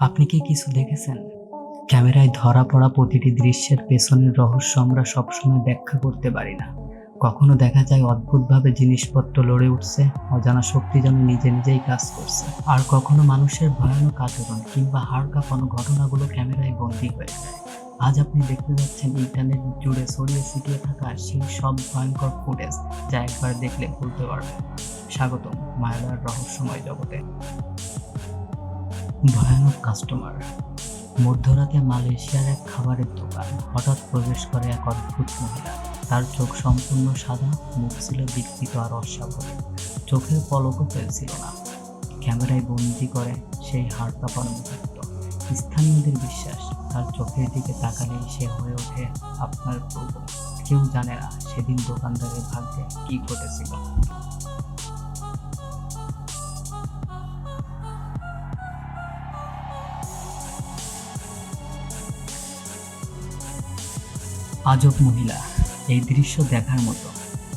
আপনি কি কিছু দেখেছেন? ক্যামেরায় ধরা পড়া প্রতিটি দৃশ্যের পেছনের রহস্য আমরা সবসময় ব্যাখ্যা করতে পারি না। কখনো দেখা যায় অদ্ভুতভাবে জিনিসপত্র লড়ে উঠছে, অজানা শক্তি যেন নিজে নিজেই কাজ করছে। আর কখনো মানুষের ভয়ানক আচরণ কিংবা হাড় কাঁপানো ঘটনাগুলো ক্যামেরায় বন্দী হয়ে যায়। আজ আপনি দেখতে যাচ্ছেন ইন্টারনেট জুড়ে ছড়িয়ে ছিটিয়ে থাকা সেই সব ভয়ঙ্কর ফুটেজ যা একবার দেখলে ভুলতে পারবেন। স্বাগতম মায়ালার রহস্যময় জগতে। ভয়ানক কাস্টমার মধ্যরাতে মালয়েশিয়ার এক খাবারের দোকান হঠাৎ প্রবেশ করে এক অদ্ভুত মহিলা। তার চোখ সম্পূর্ণ সাদা, মুখ ছিল বিকৃত আর অস্বাভাবিক চোখের পলকও ফেলছিল না। ক্যামেরায় বন্দি করে সেই হাড় কাঁপানো মুহূর্ত। স্থানীয়দের বিশ্বাস, তার চোখের দিকে তাকালেই সে হয়ে ওঠে আপনার প্রভু কেউ জানে না সেদিন দোকানদারের ভাগ্যে কি ঘটেছিল। আজব মহিলা। এই দৃশ্য দেখার মতো।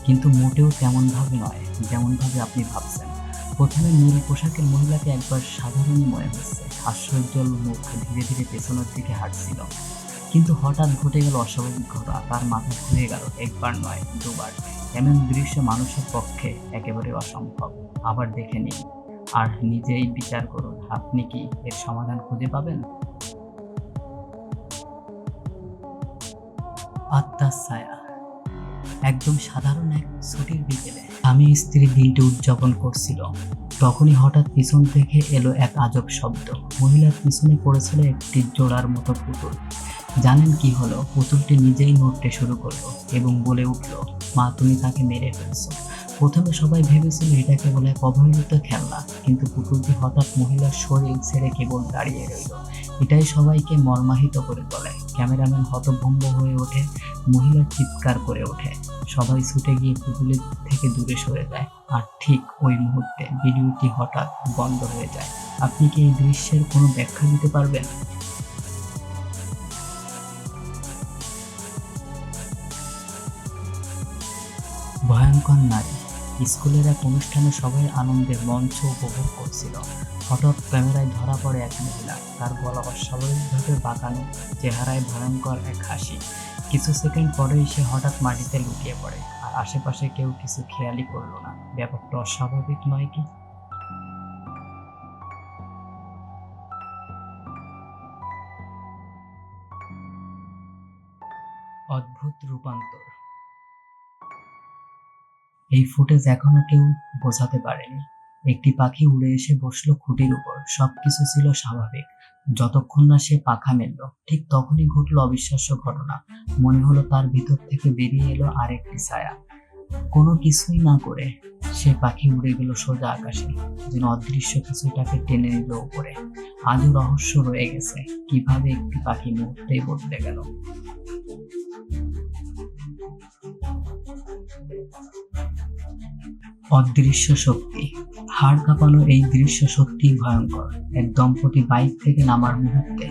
কিন্তু মোটেও তেমনভাবে নয় যেমনভাবে আপনি ভাবছেন। প্রথমে নীল পোশাকের মহিলাকে একবার সাধারণই মনে হচ্ছে। হাস্যোজ্জ্বল মুখ ধীরে ধীরে পেছনের দিকে হাঁটছিল। কিন্তু হঠাৎ ঘটে গেল অস্বাভাবিক ঘটনা। তার মাথা ঘুরে গেল। একবার নয়, দুবার। এমন দৃশ্য মানুষের পক্ষে একেবারে অসম্ভব। আবার দেখে নিন। আর নিজেই বিচার করুন। আপনি কি এর সমাধান খুঁজে পাবেন? আত্মার ছায়া একদম সাধারণ এক ছুটির বিকেলে আমি স্ত্রী দিনটি উদযাপন করছিল। তখনই হঠাৎ পিছন থেকে এলো এক আজব শব্দ। মহিলার পিছনে পড়েছিল একটি জোড়ার মতো পুতুল। জানেন কি হলো? পুতুলটি নিজেই নড়তে শুরু করল এবং বলে উঠল, মা, তুমি তাকে মেরে ফেলছো। প্রথমে সবাই ভেবেছিল এটাকে বলে এক অবহেলিত খেলনা, কিন্তু পুতুলটি হঠাৎ মহিলার শরীর ছেড়ে কেবল দাঁড়িয়ে রইল। এটাই সবাইকে মর্মাহিত করে তোলে। ক্যামেরাম্যান হতভম্ব হয়ে ওঠে, মহিলা চিৎকার করে ওঠে। সবাই ছুটে গিয়ে পুতুলের থেকে দূরে সরে যায়। আর ঠিক ওই মুহূর্তে ভিডিওটি হঠাৎ বন্ধ হয়ে যায়। আপনি কি এই দৃশ্যের কোনো ব্যাখ্যা দিতে পারবেন? ভয়ঙ্কর নারী। স্কুলের এক অনুষ্ঠানে সবাই আনন্দের মঞ্চ উপভোগ করছিল। হঠাৎ ক্যামেরায় ধরা পড়ে এক মহিলা। তার গলা অস্বাভাবিকভাবে বাঁকানো, চেহারায় ভয়ঙ্কর এক হাসি। কিছু সেকেন্ড পরেই সে হঠাৎ মাটিতে লুটিয়ে পড়ে আর আশেপাশে কেউ কিছু খেয়ালই করল না। ব্যাপারটা অস্বাভাবিক নয় কি? অদ্ভুত রূপান্তর। এই ফুটেজ এখনও কেউ বোঝাতে পারেনি। একটি পাখি উড়ে এসে বসল খুঁটির উপর। সবকিছু ছিল স্বাভাবিক। যতক্ষণ না সে পাখা মেলল, ঠিক তখনই ঘটলো অবিশ্বাস্য ঘটনা। মনে হলো তার ভিতর থেকে বেরিয়ে এলো আরেকটি ছায়া। কোনো কিছুই না করে সে পাখি উড়ে গেল সোজা আকাশে, যেন অদৃশ্য কিছু তাকে টেনে নিল উপরে। আজও রহস্য রয়ে গেছে, কীভাবে একটি পাখি মুহূর্তেই বদলে গেল। অদৃশ্য শক্তি। হাড় কাঁপানো এই দৃশ্য সত্যিই ভয়ঙ্কর। এক দম্পতি বাইক থেকে নামার মুহূর্তে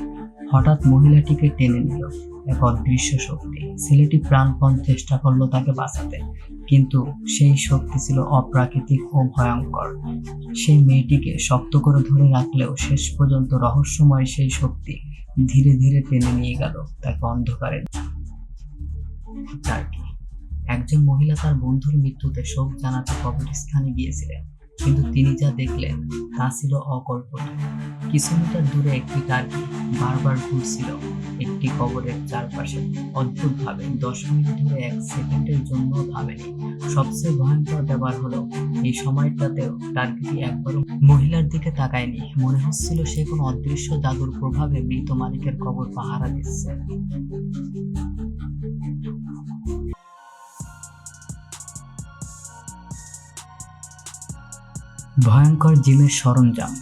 হঠাৎ মহিলাটিকে টেনে নিল এক অদৃশ্য শক্তি। ছেলেটি প্রাণপণ চেষ্টা করল তাকে বাঁচাতে, কিন্তু সেই শক্তি ছিল অপ্রাকৃতিক ও ভয়ঙ্কর। সেই মেয়েটিকে শক্ত করে ধরে রাখলেও শেষ পর্যন্ত রহস্যময় সেই শক্তি ধীরে ধীরে টেনে নিয়ে গেল তাকে অন্ধকারে। টার্কি একজন মহিলা তার বন্ধুর মৃত্যুতে শোক জানাতে কবরস্থানে গিয়েছিলেন। কিন্তু তিনি যা দেখলেন, তা ছিল অকল্পনীয়। কিছু মিটার দূরে একটি টার্কি বারবার ঘুরছিল একটি কবরের চারপাশে। অদ্ভুতভাবে দশ মিনিট ধরে এক সেকেন্ডের জন্য ভাবেনি। সবচেয়ে ভয়ঙ্কর ব্যাপার হলো, এই সময়টাতেও টার্কিটি একবারও মহিলার দিকে তাকায়নি। মনে হচ্ছিল সে কোনো অদৃশ্য জাদুর প্রভাবে মৃত মালিকের কবর পাহারা দিচ্ছে। ভয়ঙ্কর জিমের সরঞ্জাম।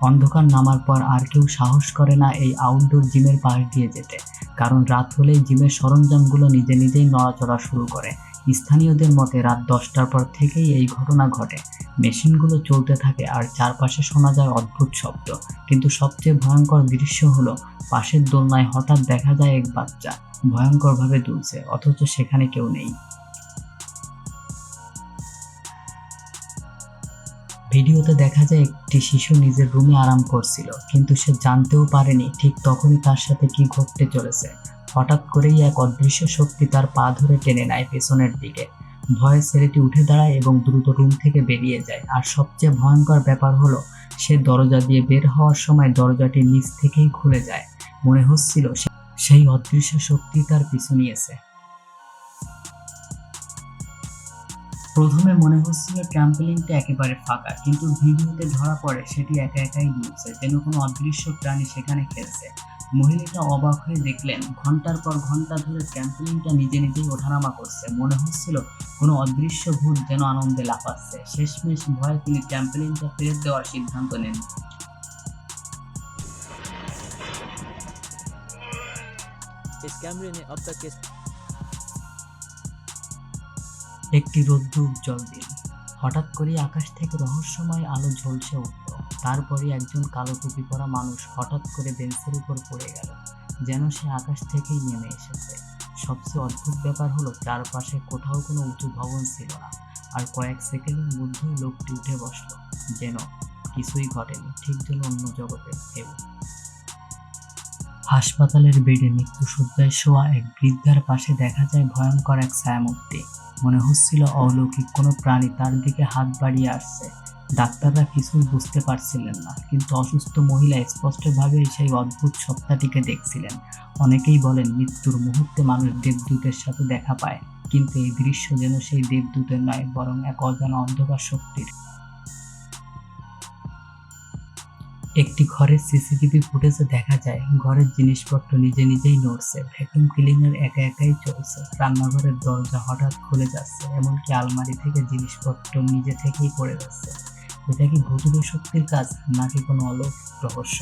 অন্ধকার নামার পর আর কেউ সাহস করে না এই আউটডোর জিমের পাশ দিয়ে যেতে। কারণ রাত হলেই জিমের সরঞ্জামগুলো নিজে নিজেই নড়াচড়া শুরু করে। স্থানীয়দের মতে রাত দশটার পর থেকেই এই ঘটনা ঘটে। মেশিনগুলো চলতে থাকে আর চারপাশে শোনা যায় অদ্ভুত শব্দ। কিন্তু সবচেয়ে ভয়ঙ্কর দৃশ্য হলো পাশের দোলনায় হঠাৎ দেখা যায় এক বাচ্চা। ভয়ঙ্করভাবে দুলছে, অথচ সেখানে কেউ নেই। ভিডিওতে দেখা যায় একটি শিশু নিজের রুমে আরাম করছিল, কিন্তু সে জানতেও পারেনি ঠিক তখনই তার সাথে কি ঘটতে চলেছে। হঠাৎ করেই এক অদৃশ্য শক্তি তার পা ধরে টেনে নেয় পেছনের দিকে। ভয়ে ছেলেটি উঠে দাঁড়ায় এবং দ্রুত রুম থেকে বেরিয়ে যায়। আর সবচেয়ে ভয়ঙ্কর ব্যাপার হলো, সে দরজা দিয়ে বের হওয়ার সময় দরজাটি নিচ থেকেই খুলে যায়। মনে হচ্ছিল সেই অদৃশ্য শক্তি তার পিছু নিয়েছে। প্রথমে মনে হচ্ছিল ট্রাম্পলিনটা একেবারে ফাঁকা কিন্তু ভিডিওতে ধরা পড়ে সেটি একা একাই দুলছে যেন কোনো অদৃশ্য প্রাণী সেখানে খেলছে মহিলাটা অবাক হয়ে দেখলেন ঘন্টার পর ঘন্টা ধরে ট্রাম্পলিনটা নিজে নিজেই ওঠানামা করছে মনে হচ্ছিল কোনো অদৃশ্য ভূত যেন আনন্দে লাফাচ্ছে শেষমেশ ভয়ে তিনি ট্রাম্পলিনটা ফেরত দেওয়ার সিদ্ধান্ত নেন इस कैमरे ने अब तक के একটি রৌদ্র উজ্জ্বল দিন হঠাৎ করে আকাশ থেকে রহস্যময় আলো ঝলসে উঠল। তারপরে একজন কালো টুপি পরা মানুষ হঠাৎ করে বেঞ্চের উপর পড়ে গেল, যেন সে আকাশ থেকেই নেমে এসেছে। সবচেয়ে অদ্ভুত ব্যাপার হলো চারপাশে কোথাও কোনো উঁচু ভবন ছিল না, আর কয়েক সেকেন্ডের মধ্যেই লোকটি উঠে বসল, যেন কিছুই ঘটেনি, ঠিক যেন অন্য জগতে এবং হাসপাতালের বেডে মৃত্যুসজ্জায় শোয়া এক বৃদ্ধার পাশে দেখা যায় ভয়ঙ্কর এক ছায়ামূর্তি। মনে হচ্ছিল অলৌকিক। কোনো প্রাণী তার দিকে হাত বাড়িয়ে আসছে। ডাক্তাররা কিছুই বুঝতে পারছিলেন না, কিন্তু অসুস্থ মহিলা স্পষ্টভাবে সেই অদ্ভুত সত্তাটিকে দেখছিলেন। অনেকেই বলেন, মৃত্যুর মুহূর্তে মানুষ দেবদূতের সাথে দেখা পায়, কিন্তু এই দৃশ্য যেন সেই দেবদূতের নয়, বরং এক অজানা অন্ধকার শক্তির। একটি ঘরের সিসিটিভি ফুটেজে দেখা যায়, ঘরের জিনিসপত্র নিজে নিজেই নড়ছে ভ্যাকুম ক্লিনার একা একাই চলছে, রান্নাঘরের দরজা হঠাৎ খুলে যাচ্ছে, এমনকি আলমারি থেকে জিনিসপত্র নিজে থেকেই পড়ে যাচ্ছে। এটা কি ভূতুরে শক্তির কাজ, নাকি কোনো অলৌকিক রহস্য?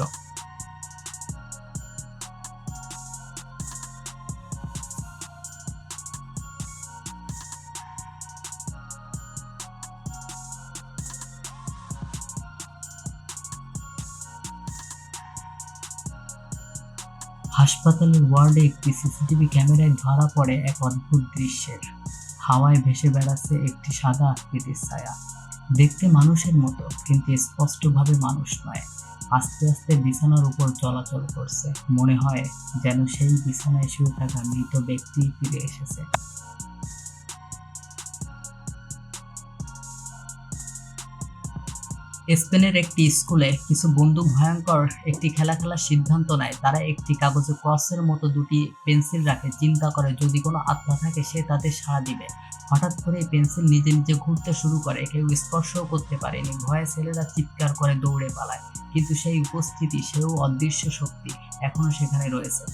হাসপাতালের ওয়ার্ডে একটি সিসিটিভি ক্যামেরায় ধরা পড়ে এক অদ্ভুত দৃশ্যের। হাওয়ায় ভেসে বেড়াচ্ছে একটি সাদা আকৃতির ছায়া। দেখতে মানুষের মতো, কিন্তু স্পষ্টভাবে মানুষ নয়। আস্তে আস্তে বিছানার উপর চলাচল করছে। মনে হয় যেন সেই বিছানায় শুয়ে থাকা মৃত ব্যক্তি ফিরে এসেছে। স্পেনের একটি স্কুলে কিছু বন্ধু ভয়ঙ্কর একটি খেলা খেলার সিদ্ধান্ত নেয়। তারা একটি কাগজে ক্রসের মতো দুটি পেন্সিল রাখে, চিন্তা করে যদি কোনো আত্মা থাকে সে তাদের সাড়া দিবে। হঠাৎ করে পেন্সিল নিজে নিজে ঘুরতে শুরু করে, কেউ স্পর্শও করতে পারেনি। ভয়ে ছেলেরা চিৎকার করে দৌড়ে পালায়, কিন্তু সেই উপস্থিতি সেও অদৃশ্য শক্তি এখনও সেখানে রয়েছে।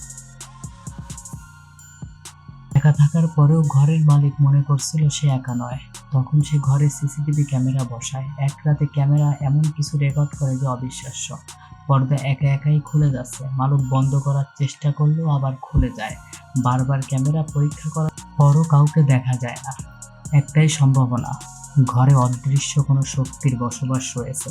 একা থাকার পরেও ঘরের মালিক মনে করছিল সে একা নয়। তখন সে ঘরে সিসিটিভি ক্যামেরা বসায়। এক রাতে ক্যামেরা এমন কিছু রেকর্ড করে যে অবিশ্বাস্য। পর্দা একা একাই খুলে যাচ্ছে। মালুক বন্ধ করার চেষ্টা করলেও আবার খুলে যায়। বারবার ক্যামেরা পরীক্ষা করার পরও কাউকে দেখা যায় না। একটাই সম্ভাবনা, ঘরে অদৃশ্য কোনো শক্তির বসবাস রয়েছে।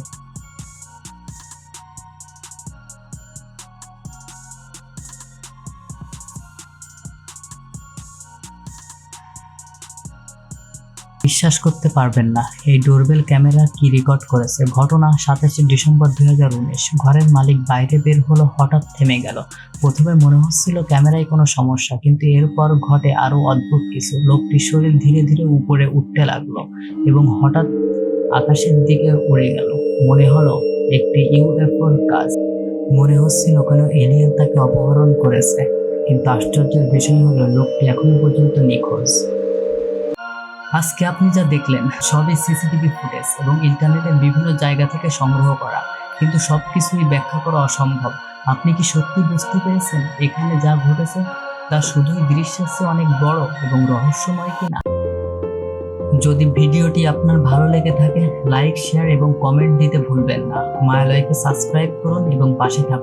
বিশ্বাস করতে পারবেন না। এই ডোরবেল ক্যামেরা কি রেকর্ড করেছে? ঘটনা সাতাশে ডিসেম্বর দুই হাজার উনিশ। ঘরের মালিক বাইরে বের হলো, হঠাৎ থেমে গেল। প্রথমে মনে হচ্ছিল ক্যামেরায় কোনো সমস্যা, কিন্তু এরপর ঘটে আরও অদ্ভুত কিছু। লোকটির শরীর ধীরে ধীরে উপরে উঠতে লাগল এবং হঠাৎ আকাশের দিকে উড়ে গেল। মনে হলো একটি ইউএফওর কাজ। মনে হচ্ছিল কোনো এলিয়েন তাকে অপহরণ করেছে, কিন্তু আশ্চর্যের বিষয় হলো, লোকটি এখনও পর্যন্ত নিখোঁজ। আজকে আপনি যা দেখলেন, সবই সিসিটিভি ফুটেজ এবং ইন্টারনেটের বিভিন্ন জায়গা থেকে সংগ্রহ করা। কিন্তু সবকিছুই ব্যাখ্যা করা অসম্ভব। আপনি কি সত্যি বুঝতে পেরেছেন এখানে যা ঘটেছে? তা শুধুই দৃশ্যের চেয়ে অনেক বড় এবং রহস্যময় কিনা? যদি ভিডিওটি আপনার ভালো লেগে থাকে, লাইক, শেয়ার এবং কমেন্ট দিতে ভুলবেন না। মায়ালয়কে সাবস্ক্রাইব করুন এবং পাশে থাকুন।